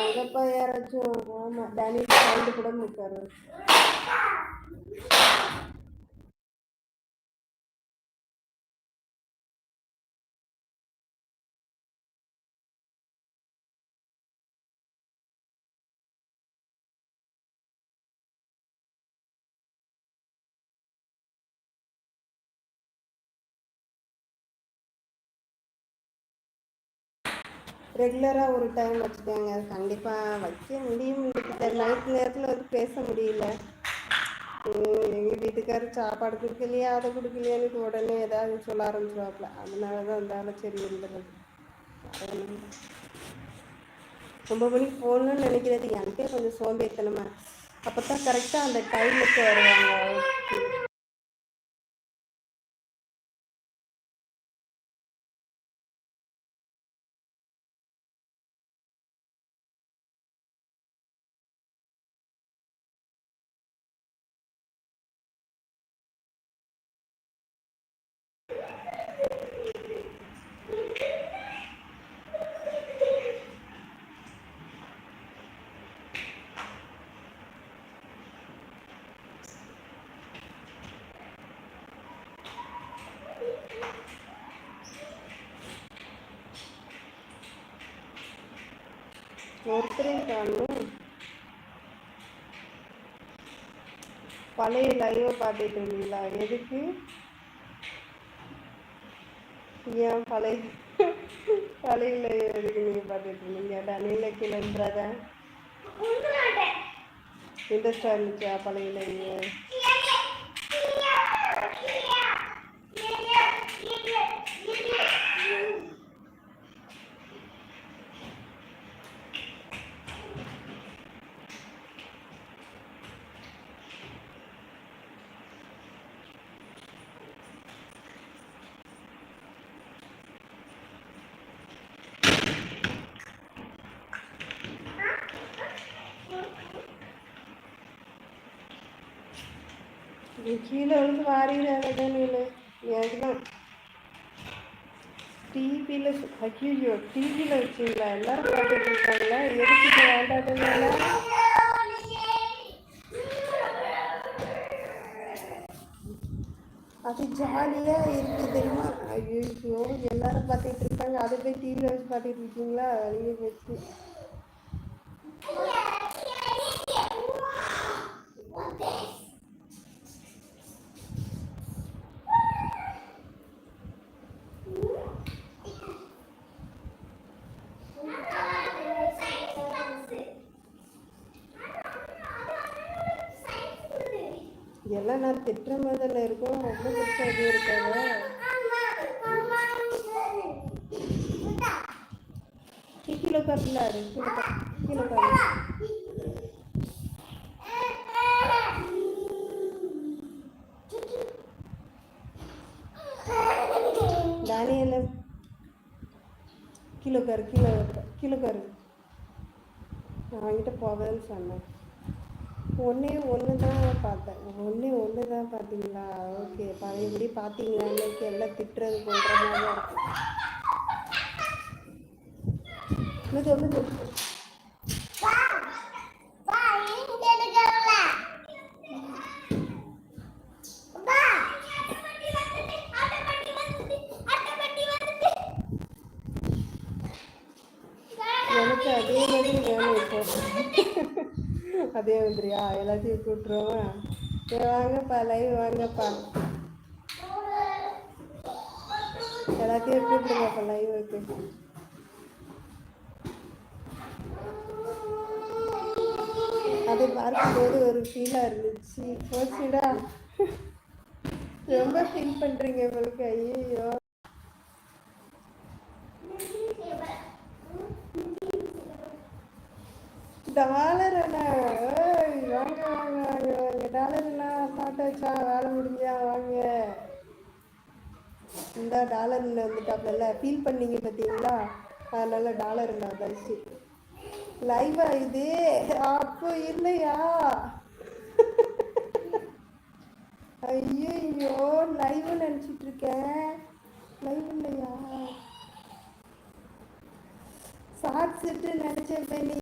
அங்கப்பா யாராச்சும் ஆமா Danny child ரெகுலராக ஒரு டைம் வச்சுக்கோங்க. கண்டிப்பாக வைக்க முடியும். நைட் நேரத்தில் வந்து பேச முடியல. எங்கள் வீட்டுக்காரர் சாப்பாடு கொடுக்கலையா அதை கொடுக்கலையான்னு உடனே ஏதாவது சொல்ல ஆரம்பிச்சிருவாப்புல. அதனால தான் இருந்தாலும் சரி இருந்துடுறது ரொம்ப மணிக்கு போகணுன்னு நினைக்கிறது. எனக்கே கொஞ்சம் சோம்பேறித்தனமா. அப்போ தான் கரெக்டாக அந்த டைமுக்கு வருவாங்க. ஒருத்தரையும் காணும். பழைய லைவ பார்த்துட்டு இருந்தீங்களா? எதுக்கு? ஏன் பழைய பழைய லைவ் எதுக்கு நீங்கள் பார்த்துட்டு இருந்தீங்க? டனில கிளம்புறத இன்ட்ரெஸ்டாக இருந்துச்சா பழைய லைவ் கீழே விழுந்து வாரிடாத நீல ஏகலாம் டிவியில் ஐயோ டிவியில் வச்சிங்களா எல்லாரும் பார்த்துட்டு இருக்காங்களா? எதுக்கு வேண்டாதனால அது ஜாலியாக இருக்குது தெரியுமா? ஐயோ எல்லாரும் பார்த்துட்டு இருக்காங்க. அதை போய் டிவியில் வச்சு பார்த்துட்டு இருக்கீங்களா? அழிய வச்சு. எல்லாம் நான் திட்டுற மாதிரி இருக்கும். ரொம்ப பிடிச்ச இது இருக்காங்க. கீழே கட்டலாரு கீழே கீழே தானியல கிலோ கரு கிலோ கிலோ கரு. நான் வாங்கிட்டு போவேன்னு சொன்னேன். ஒன்றே ஒன்று தான் பார்த்தேன். ஒன்றே ஒன்று தான் பார்த்தீங்களா? ஓகே பழையபடி பார்த்தீங்களா? இன்னைக்கு எல்லாம் திட்டுறது போன்ற மாதிரி இருக்கும் இது எனக்கு அதே மாதிரி வேணும் இப்போ அதே வந்துரியா எல்லாத்தையும் கூட்டுருவோமா வாங்கப்பா லைவ் வாங்கப்பா. எல்லாத்தையும் கூப்பிடுங்கப்பா லைவுக்கு அதை பார்க்கும்போது ஒரு ஃபீலாக இருந்துச்சு. போச்சுடா. ரொம்ப ஃபீல் பண்ணுறீங்க உங்களுக்கு ஐயோ டாலர் என்ன வாங்க வாங்க வாங்க வாங்க டாலர் என்ன வந்துட்டாச்சா வேலை முடிஞ்சா வாங்க. இந்த டாலரில் வந்துட்டாப்ல ஃபீல் பண்ணீங்க பார்த்தீங்களா அதனால டாலர் நான் தரிசி. லைவா இது? அப்போ இல்லையா? ஐயோ லைவ் நினச்சிட்டு இருக்கேன். லைவ் இல்லையா? சாட்சிட்டு நினச்சேன்